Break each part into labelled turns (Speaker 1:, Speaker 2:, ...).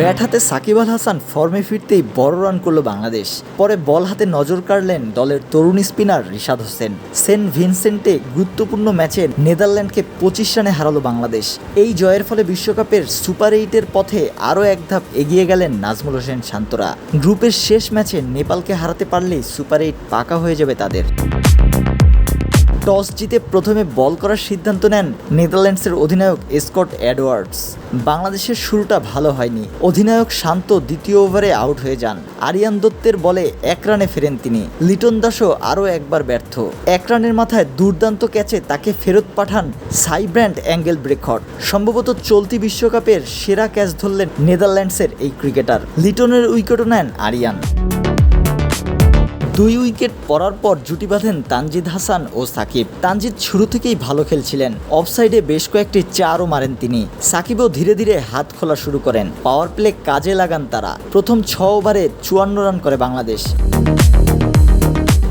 Speaker 1: Bat হাতে সাকিব আল হাসান ফর্মে ফিরতেই বড় রান করল বাংলাদেশ। পরে বল হাতে নজর কাড়লেন দলের তরুণ স্পিনার রিশাদ হোসেন। সেন্ট ভিনসেন্টে গুরুত্বপূর্ণ ম্যাচে নেদারল্যান্ডকে পঁচিশ রানে হারালো বাংলাদেশ। এই জয়ের ফলে বিশ্বকাপের সুপার এইটের পথে আরও এক ধাপ এগিয়ে গেলেন নাজমুল হোসেন শান্তরা। গ্রুপের শেষ ম্যাচে নেপালকে হারাতে পারলেই সুপার এইট পাকা হয়ে যাবে তাদের। টস জিতে প্রথমে বল করার সিদ্ধান্ত নেন নেদারল্যান্ডসের অধিনায়ক স্কট অ্যাডওয়ার্ডস বাংলাদেশের শুরুটা ভালো হয়নি। অধিনায়ক শান্ত দ্বিতীয় ওভারে আউট হয়ে যান। আরিয়ান দত্তের বলে এক রানে ফেরেন তিনি। লিটন দাসও আরও একবার ব্যর্থ। এক রানের মাথায় দুর্দান্ত ক্যাচে তাকে ফেরত পাঠান সাইব্র্যান্ড অ্যাঙ্গেল ব্রেকহট সম্ভবত চলতি বিশ্বকাপের সেরা ক্যাচ ধরলেন নেদারল্যান্ডসের এই ক্রিকেটার। লিটনের উইকেটও নেন আরিয়ান। দুই উইকেট পড়ার পর জুটি বাঁধেন তানজিদ হাসান ও সাকিব। তানজিদ শুরু থেকেই ভালো খেলছিলেন। অফসাইডে বেশ কয়েকটি চারও মারেন তিনি। সাকিবও ধীরে ধীরে হাত খোলা শুরু করেন। পাওয়ার প্লে কাজে লাগান তারা। প্রথম ছ ওভারে চুয়ান্ন রান করে বাংলাদেশ।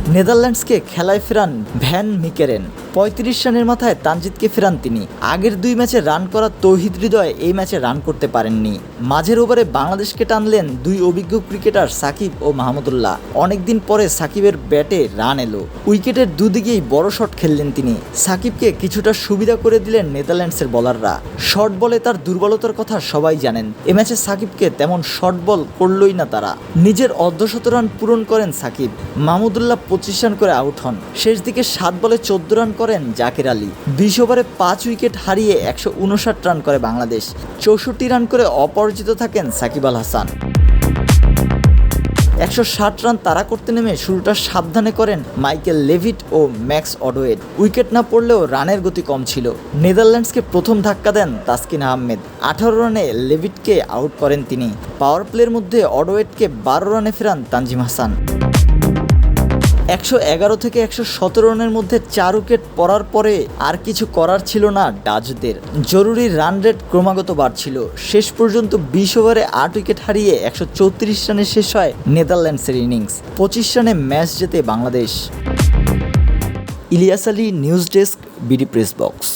Speaker 1: নেদারল্যান্ডসকে খেলায় ফেরান ভ্যান মিকেরেন। পঁয়ত্রিশ রানের মাথায় তানজিদকে ফেরান তিনি। আগের দুই ম্যাচে রান করা তৌহিদ হৃদয় এই ম্যাচে রান করতে পারেননি। মাঝের ওভারে বাংলাদেশকে টানলেন দুই অভিজ্ঞ ক্রিকেটার সাকিব ও মাহমুদুল্লাহ অনেকদিন পরে সাকিবের ব্যাটে রান এলো। উইকেটের দুদিকেই বড় শট খেললেন তিনি। সাকিবকে কিছুটা সুবিধা করে দিলেন নেদারল্যান্ডসের বলাররা। শর্ট বলে তার দুর্বলতার কথা সবাই জানেন। এ ম্যাচে সাকিবকে তেমন শর্ট বল করলই না তারা। নিজের অর্ধশত রান পূরণ করেন সাকিব। মাহমুদুল্লাহ পঁচিশ রান করে আউট হন। শেষ দিকে সাত বলে চোদ্দ রান করেন জাকির আলী। বিশ ওভারে পাঁচ উইকেট হারিয়ে একশো উনষাট রান করে বাংলাদেশ। চৌষট্টি রান করে অপরাজিত থাকেন সাকিব আল হাসান। একশো ষাট রান তাড়া করতে নেমে শুরুটা সাবধানে করেন মাইকেল লেভিট ও ম্যাক্স অডোয়েড উইকেট না পড়লেও রানের গতি কম ছিল। নেদারল্যান্ডসকে প্রথম ধাক্কা দেন তাসকিন আহমেদ। আঠারো রানে লেভিটকে আউট করেন তিনি। পাওয়ার প্লের মধ্যে অডোয়েডকে বারো রানে ফেরান তানজিম হাসান। একশো এগারো থেকে একশো সতেরো রানের মধ্যে চার উইকেট পড়ার পরে আর কিছু করার ছিল না ডাচদের। জরুরি রান রেট ক্রমাগত বাড়ছিল। শেষ পর্যন্ত বিশ ওভারে আট উইকেট হারিয়ে একশো চৌত্রিশ রানে শেষ হয় নেদারল্যান্ডসের ইনিংস পঁচিশ রানে ম্যাচ জেতে Bangladesh. Ilias Ali, news desk, BD press box.